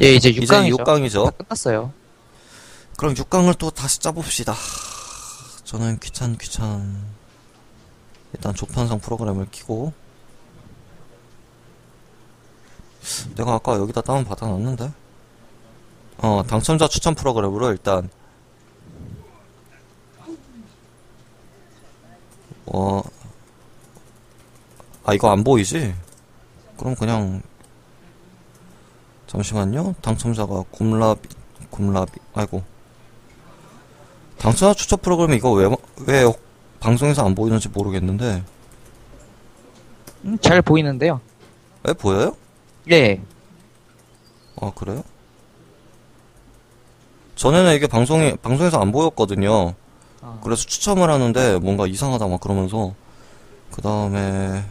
예, 이제 이제 6강이죠. 6강이죠. 다 끝났어요. 그럼 6강을 또 다시 짜봅시다. 저는 귀찮 귀찮. 일단 조편성 프로그램을 키고. 내가 아까 여기다 다운 받아놨는데. 어 당첨자 추천 프로그램으로 일단. 어. 아 이거 안 보이지? 그럼 그냥 잠시만요. 당첨자가 곰라비 곰라비 아이고. 당첨자 추천 프로그램 이거 왜, 왜 방송에서 안 보이는지 모르겠는데. 음, 잘 보이는데요. 왜 보여요? 예. 아, 그래요? 전에는 이게 방송에, 방송에서 안 보였거든요. 아, 그래서 추첨을 하는데 뭔가 이상하다 막 그러면서. 그 다음에,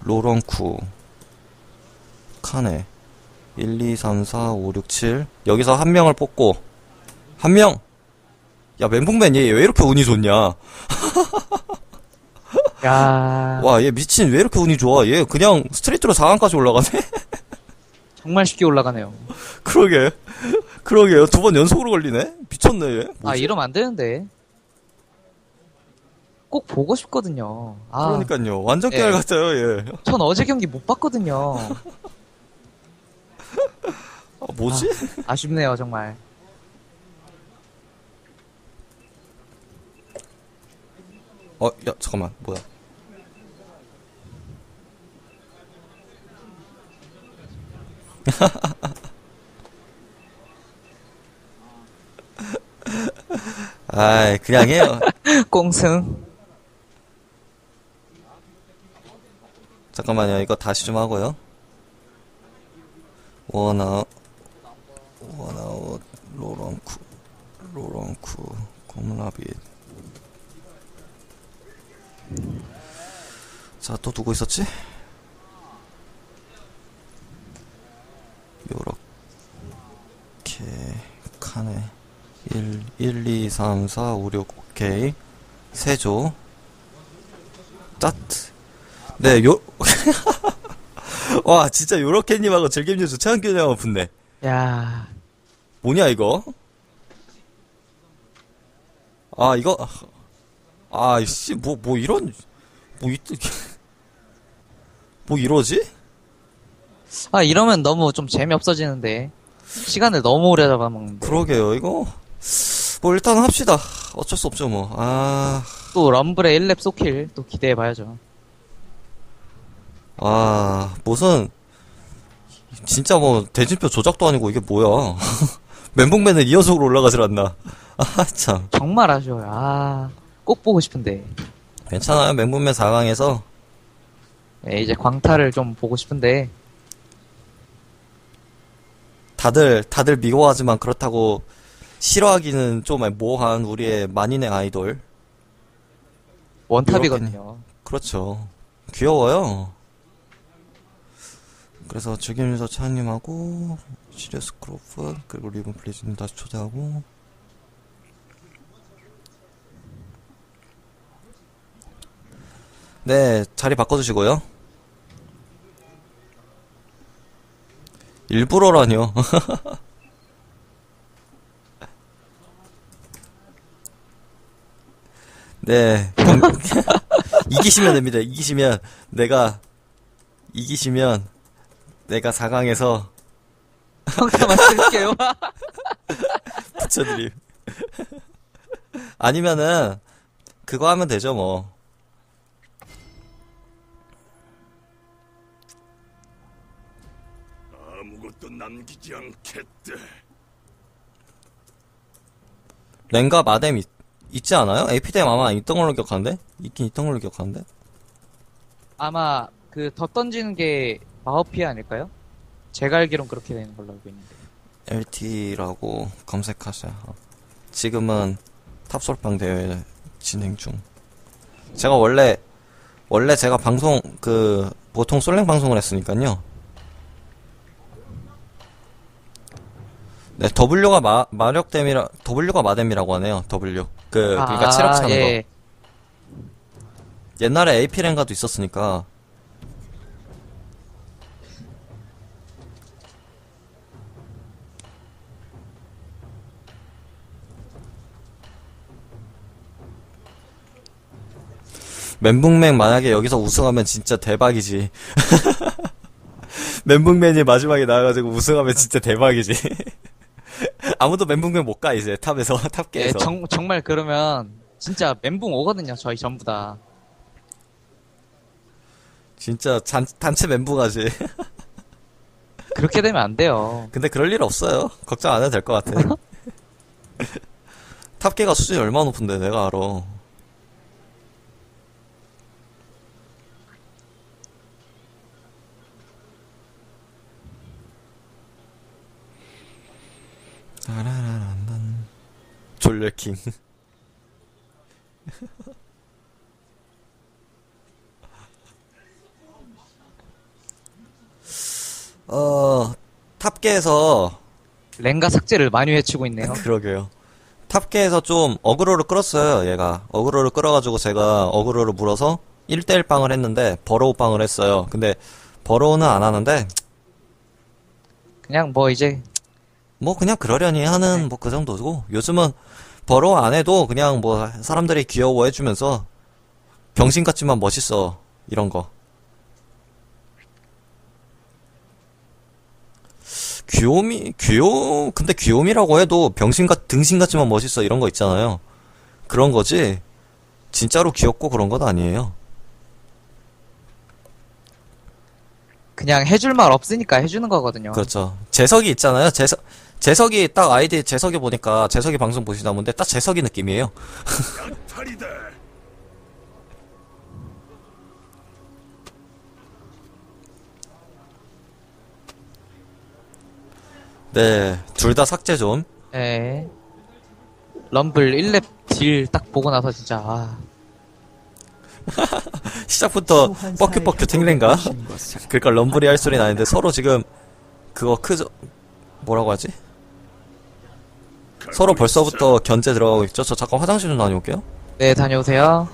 로런쿠, 카네, 1, 2, 3, 4, 5, 6, 7. 여기서 한 명을 뽑고, 한 명! 야, 멘붕맨 얘 왜 이렇게 운이 좋냐? 야 와, 얘 미친 왜 이렇게 운이 좋아? 얘 그냥 스트레이트로 4강까지 올라가네? 정말 쉽게 올라가네요. 그러게. 그러게요. 두 번 연속으로 걸리네? 미쳤네, 얘. 아, 뭐지? 이러면 안 되는데. 꼭 보고 싶거든요. 아, 그러니까요. 완전 예. 깨알 같아요, 얘. 전 어제 경기 못 봤거든요. 아, 뭐지? 아쉽네요, 정말. 어, 야, 잠깐만. 뭐야. 아이, 그냥 해요. 꽁승. 잠깐만요. 이거 다시 좀 하고요. 원아웃, 원아웃, 로런쿠, 로런쿠, 곰라빗. 자, 또 누구 있었지? 요렇게, 칸에. 1, 1, 2, 3, 4, 5, 6, 오케이. 세조. 짜트. 네, 요, 와, 진짜 요렇게님하고 즐김뉴스 최한균이하고 붙네. 야 뭐냐, 이거? 아, 이거, 아, 씨, 뭐, 뭐, 이런, 뭐, 이, 뭐, 이러지? 아, 이러면 너무 좀 재미없어지는데. 시간을 너무 오래 잡아먹는데. 그러게요, 이거. 뭐, 일단 합시다. 어쩔 수 없죠, 뭐. 아, 또 럼블의 1렙 소킬 또 기대해봐야죠. 아, 무슨, 진짜 뭐, 대진표 조작도 아니고, 이게 뭐야. 멘붕맨은 이 연속으로 올라가질 않나. 아, 참. 정말 아쉬워요. 아, 꼭 보고 싶은데. 괜찮아요. 멘붕맨 4강에서 예, 이제 광탈을 좀 보고 싶은데. 다들 다들 미워하지만 그렇다고 싫어하기는 좀 모호한 우리의 만인의 아이돌. 원탑이거든요. 그렇죠. 귀여워요. 그래서 즐김유서 차님하고 시리어스 크로프 그리고 리본 플리즈님 다시 초대하고 네 자리 바꿔주시고요. 일부러라뇨. 네. 이기시면 됩니다. 이기시면 내가 이기시면 내가 4강에서 평타만 쓸게요. 붙여드림. 아니면은 그거 하면 되죠 뭐. 아무것도 남기지 않겠다. 랭가 마뎀 있, 있지 않아요? AP댐 아마 있던 걸로 기억하는데? 있긴 있던 걸로 기억하는데? 아마 그 더 던지는 게 마우피 아닐까요? 제가 알기론 그렇게 되는 걸로 알고 있는데. LT라고 검색하세요. 지금은 탑솔빵 대회 진행 중. 제가 원래 원래 제가 방송 그 보통 솔랭 방송을 했으니까요. 네, W가 마, 마력댐이라 W가 마뎀이라고 하네요. W. 그 그러니까 아, 체력 차는 예. 거. 옛날에 AP 랭가도 있었으니까 멘붕맨 만약에 여기서 우승하면 진짜 대박이지. 멘붕맨이 마지막에 나와가지고 우승하면 진짜 대박이지. 아무도 멘붕맨 못 가, 이제, 탑에서, 예, 탑계에서. 정, 정말 그러면 진짜 멘붕 오거든요. 저희 전부 다. 진짜 잔, 단체 멘붕하지. 그렇게 되면 안 돼요. 근데 그럴 일 없어요. 걱정 안 해도 될 것 같아. 탑계가 수준이 얼마나 높은데, 내가 알아. 졸려킹. 어, 탑계에서 랭가 삭제를 많이 외치고 있네요. 그러게요. 탑계에서 좀 어그로를 끌었어요, 얘가. 어그로를 끌어가지고 제가 어그로를 물어서 1대1 빵을 했는데, 버로우 빵을 했어요. 근데, 버로우는 안 하는데, 그냥 뭐 이제 뭐 그냥 그러려니 하는 뭐 그 정도고, 요즘은 버로우 안 해도 그냥 뭐 사람들이 귀여워해주면서, 병신 같지만 멋있어. 이런 거. 귀요미, 귀요, 근데 귀요미라고 해도 병신 같, 등신 같지만 멋있어. 이런 거 있잖아요. 그런 거지. 진짜로 귀엽고 그런 건 아니에요. 그냥 해줄 말 없으니까 해주는 거거든요. 그렇죠. 재석이 있잖아요. 재석, 재석이 딱 아이디 재석이 보니까 재석이 방송 보시다 보는데 딱 재석이 느낌이에요. 네, 둘 다 삭제 좀. 예. 럼블 1렙 딜 딱 보고 나서 진짜 아, 시작부터 뻑큐뻑큐 탱랭가? 그러니까 럼블이 할 소리 나는데 서로 지금 그거 크죠? 뭐라고 하지? 서로 벌써부터 견제 들어가고 있죠? 저 잠깐 화장실 좀 다녀올게요. 네 다녀오세요.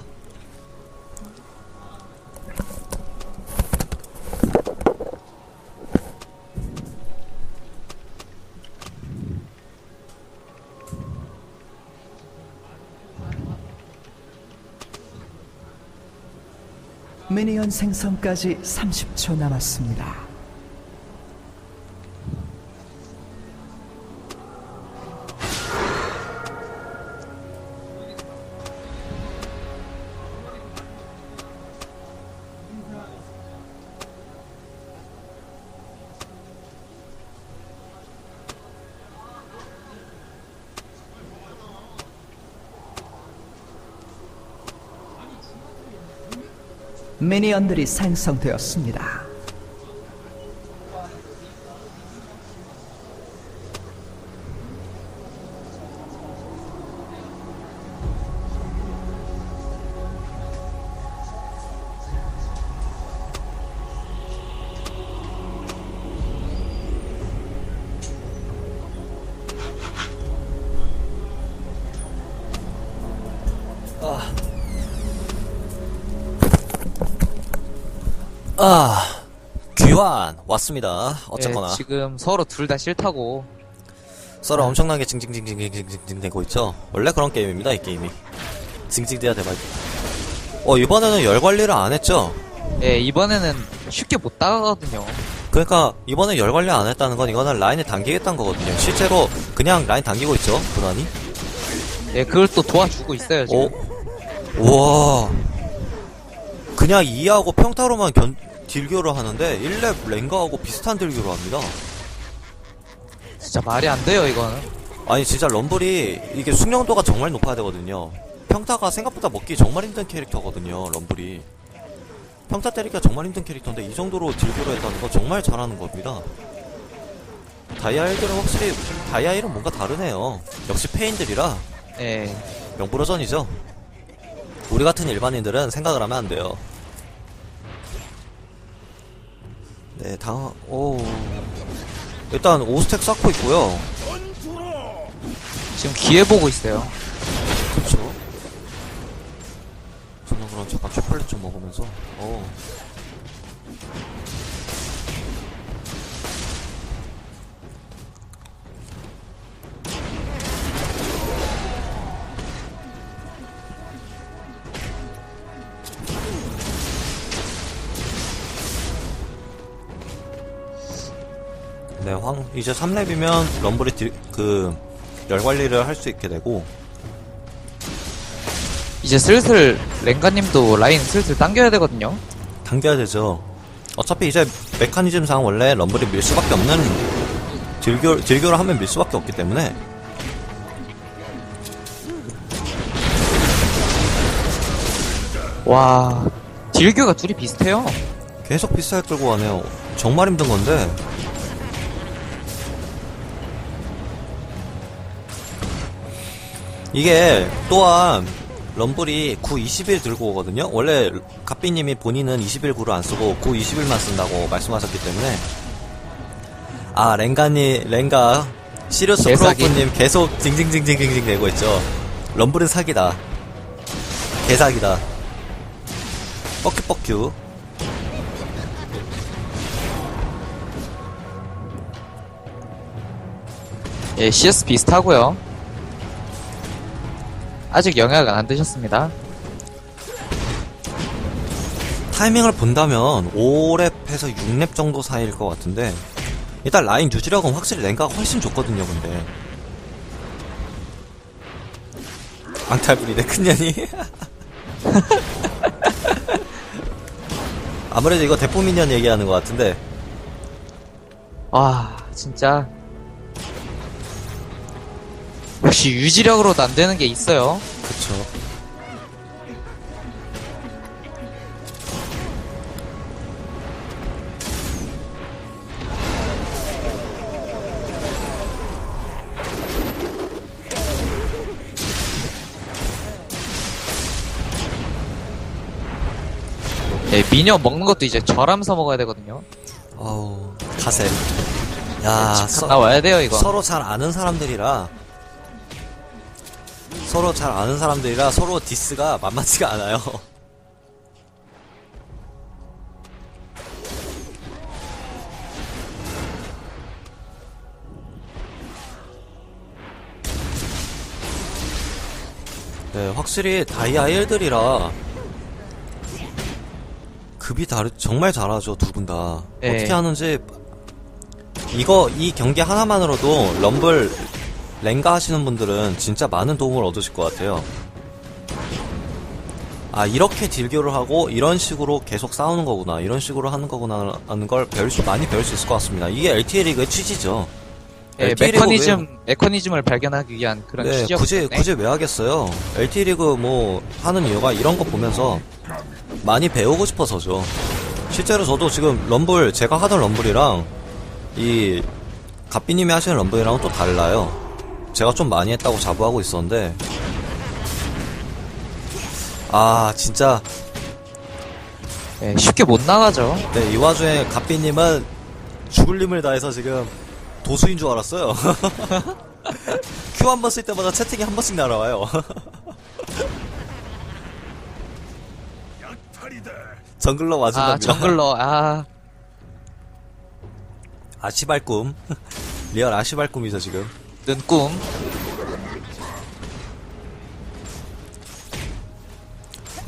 미니언 생성까지 30초 남았습니다. 미니언들이 생성되었습니다. 아, 귀환 왔습니다. 어쨌거나 예, 지금 서로 둘 다 싫다고. 서로 엄청나게 징징징징징징징 되고 있죠. 원래 그런 게임입니다, 이 게임이. 징징대야 대박. 어 이번에는 열 관리를 안 했죠. 예 이번에는 쉽게 못 따가거든요. 그러니까 이번에 열 관리 안 했다는 건 이거는 라인을 당기겠다는 거거든요. 실제로 그냥 라인 당기고 있죠, 고라니. 예 그걸 또 도와주고 있어요 지금. 오, 와, 그냥 이하고 평타로만 견 딜교를 하는데 1렙 랭가하고 비슷한 딜교를 합니다. 진짜 말이 안 돼요 이거는. 아니 진짜 럼블이 이게 숙련도가 정말 높아야 되거든요. 평타가 생각보다 먹기 정말 힘든 캐릭터거든요. 럼블이. 평타 때리기가 정말 힘든 캐릭터인데 이 정도로 딜교를 했다는 건 정말 잘하는 겁니다. 다이아 1들은 확실히 다이아 1은 뭔가 다르네요. 역시 페인들이라 예. 명불허전이죠. 우리 같은 일반인들은 생각을 하면 안 돼요. 네, 당, 오. 일단 5스택 쌓고 있고요. 지금 기회 보고 있어요. 그쵸. 저는 그럼 잠깐 초콜릿 좀 먹으면서, 어. 네, 황, 이제 3렙이면 럼블이 딜, 그, 열 관리를 할 수 있게 되고, 이제 슬슬 랭가님도 라인 슬슬 당겨야 되거든요. 당겨야 되죠. 어차피 이제 메커니즘상 원래 럼블이 밀 수밖에 없는, 딜교, 딜교를 하면 밀 수밖에 없기 때문에, 와, 딜교가 둘이 비슷해요. 계속 비싸게 끌고 가네요. 정말 힘든 건데, 이게 또한 럼블이 9 20일 들고 오거든요. 원래 갑비님이 본인은 20일 구를 안 쓰고 9 20일만 쓴다고 말씀하셨기 때문에 아 랭가니 랭가 개사기. 프로프님 계속 징징징징징징 내고 있죠. 럼블은 사기다. 개사기다. 뻑큐뻑큐. 예, CS 비슷하고요. 아직 영향을 안 드셨습니다. 타이밍을 본다면 5랩에서 6랩 정도 사이일 것 같은데 일단 라인 유지력은 확실히 랭가가 훨씬 좋거든요 근데 앙탈부리네 큰년이 아무래도 이거 대포 미니언 얘기하는 것 같은데 와, 진짜. 역시 유지력으로도 안 되는 게 있어요. 그쵸 예, 미녀 먹는 것도 이제 절하면서 먹어야 되거든요. 아우 가셈 야참 서, 나와야 돼요, 이거. 서로 잘 아는 사람들이라 서로 잘 아는 사람들이라 서로 디스가 만만치가 않아요. 네, 확실히 다이아 1들이라 급이 다르 정말 잘하죠 두 분 다. 네. 어떻게 하는지 이거 이 경기 하나만으로도 럼블 랭가 하시는 분들은 진짜 많은 도움을 얻으실 것 같아요. 아 이렇게 딜교를 하고 이런 식으로 계속 싸우는 거구나 이런 식으로 하는 거구나 하는 걸 배울 수 많이 배울 수 있을 것 같습니다. 이게 LTA 리그의 취지죠. 예, 메커니즘, 메커니즘을 발견하기 위한 그런 네, 취지였기 굳이. 굳이 왜 하겠어요? LT 리그 뭐 하는 이유가 이런 거 보면서 많이 배우고 싶어서죠. 실제로 저도 지금 럼블 제가 하던 럼블이랑 이 갑비님이 하시는 럼블이랑은 또 달라요. 제가 좀 많이 했다고 자부하고 있었는데 아 진짜 예, 쉽게 못 나가죠. 네, 이 와중에 갑비님은 죽을 힘을 다해서 지금 도수인 줄 알았어요. 큐 한 번 쓸 때마다 채팅이 한 번씩 날아와요. 정글러 맞은 아, 겁니다. 정글러, 아, 아시발 꿈. 리얼 아시발 꿈이죠, 지금. 눈꿈.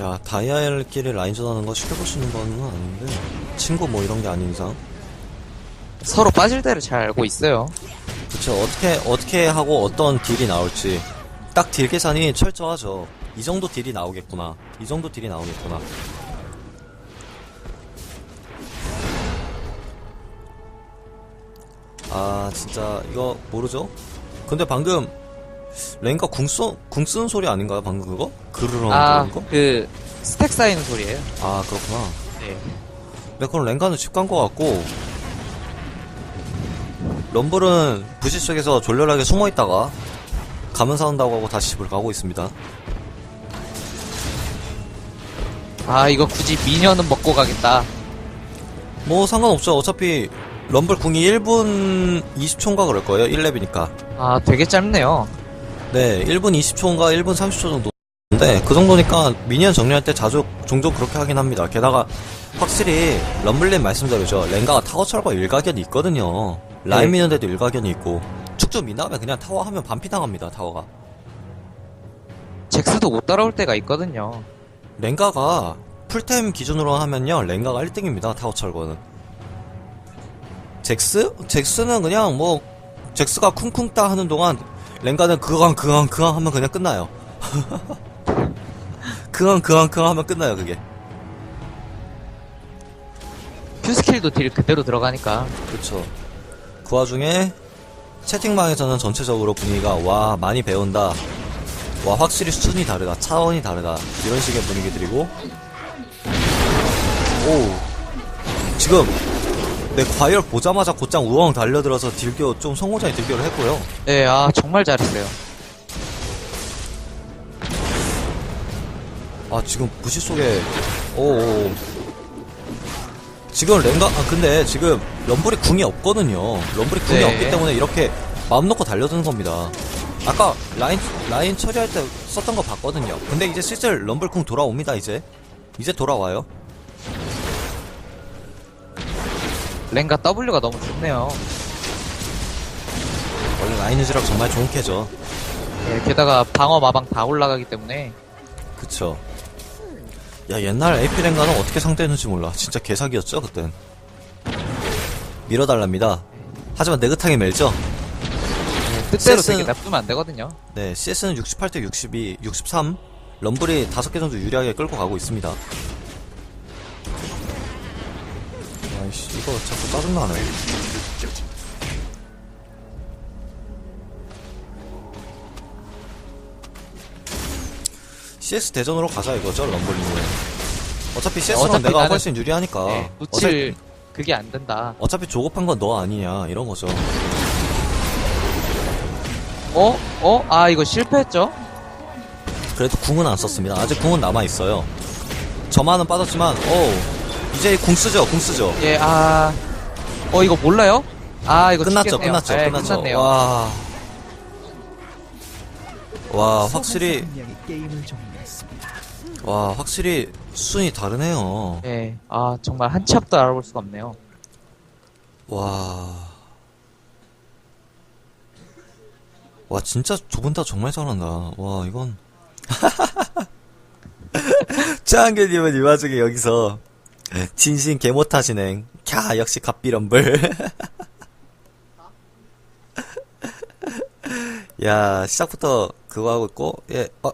야, 다이아엘끼리 라인전 하는 거 쉽게 볼수 있는 거는 아닌데. 친구 뭐 이런 게 아닌 이상. 서로 빠질 때를 잘 알고 있어요. 그쵸, 어떻게, 어떻게 하고 어떤 딜이 나올지. 딱 딜 계산이 철저하죠. 이 정도 딜이 나오겠구나. 이 정도 딜이 나오겠구나. 아, 진짜, 이거 모르죠? 근데 방금, 랭가 궁 쏘, 궁 쓰는 소리 아닌가요, 방금 그거? 그르렁 아, 그런 거? 그, 스택 쌓이는 소리예요. 아, 그렇구나. 예. 네, 그럼 랭가는 집 간 거 같고, 럼블은 부시 쪽에서 졸렬하게 숨어 있다가, 가면 사온다고 하고 다시 집을 가고 있습니다. 아, 이거 굳이 미녀는 먹고 가겠다. 뭐 상관없죠. 어차피, 럼블 궁이 1분 20초인가 그럴 거예요. 1렙이니까. 아, 되게 짧네요. 네, 1분 20초인가 1분 30초 정도. 인데 그 정도니까 미니언 정리할 때 자주 종종 그렇게 하긴 합니다. 게다가 확실히 럼블님 말씀대로죠. 랭가가 타워 철거 일가견이 있거든요. 라인 네. 미는데도 일가견이 있고 축좀 미나면 그냥 타워 하면 반피 당합니다. 타워가. 잭스도 못 따라올 때가 있거든요. 랭가가 풀템 기준으로 하면요. 랭가가 1등입니다. 타워 철거는. 잭스? 잭스는 그냥 뭐 잭스가 쿵쿵 따 하는 동안 랭가는 그강 그강 그강 하면 그냥 끝나요. 그강 그강 그강 하면 끝나요 그게. q 스킬도 딜 그대로 들어가니까. 그렇죠. 그 와중에 채팅방에서는 전체적으로 분위기가 와 많이 배운다. 와 확실히 수준이 다르다. 차원이 다르다. 이런 식의 분위기들이고. 오 지금 내 과열 보자마자 곧장 우엉 달려들어서 딜교 좀 성공적인 딜교를 했고요. 네, 아, 정말 잘했어요. 아 지금 부시 속에 오 지금 랭가 아 근데 지금 럼블이 궁이 없거든요 럼블이 궁이 네. 없기 때문에 이렇게 마음 놓고 달려드는 겁니다 아까 라인 라인 처리할 때 썼던 거 봤거든요 근데 이제 슬슬 럼블 궁 돌아옵니다 이제 이제 돌아와요 랭가 W가 너무 좋네요. 원래 라인 유지력 정말 좋은 캐죠 네, 게다가 방어 마방 다 올라가기 때문에. 그쵸 야 옛날 AP 랭가는 어떻게 상대했는지 몰라 진짜 개사기였죠 그땐 밀어달랍니다 하지만 네그탕이 멜죠 네, 뜻대로 CS 는- 되게 나쁘면 안 되거든요. 네, CS는 68대 62, 63. 럼블이 5개 정도 유리하게 끌고 가고 있습니다. 아이씨, 이거 자꾸 짜증나네. CS 대전으로 가자 이거죠, 럼블링은. 어차피 CS는 어차피 내가 나는- 훨씬 유리하니까. 네, 어차피, 놓칠 그게 안 된다. 어차피 조급한 건 너 아니냐, 이런 거죠. 어? 어? 아, 이거 실패했죠? 그래도 궁은 안 썼습니다. 아직 궁은 남아 있어요. 저만은 빠졌지만, 오, 이제 궁 쓰죠, 궁 쓰죠. 예, 아. 어, 이거 몰라요? 아, 이거 끝났죠, 죽겠네요. 끝났죠, 네, 끝났죠. 끝났네요. 와, 와, 확실히, 게임을. 와, 확실히 수준이 다르네요. 예, 아, 정말 한 치 앞도 알아볼 수가 없네요. 와, 와, 진짜 두 분 다 정말 잘한다. 와, 이건. 짜한개님은 이 와중에 여기서 진심 개못하 진행. 캬, 역시 갑비럼블. 야, 시작부터 그거 하고 있고, 예, 어,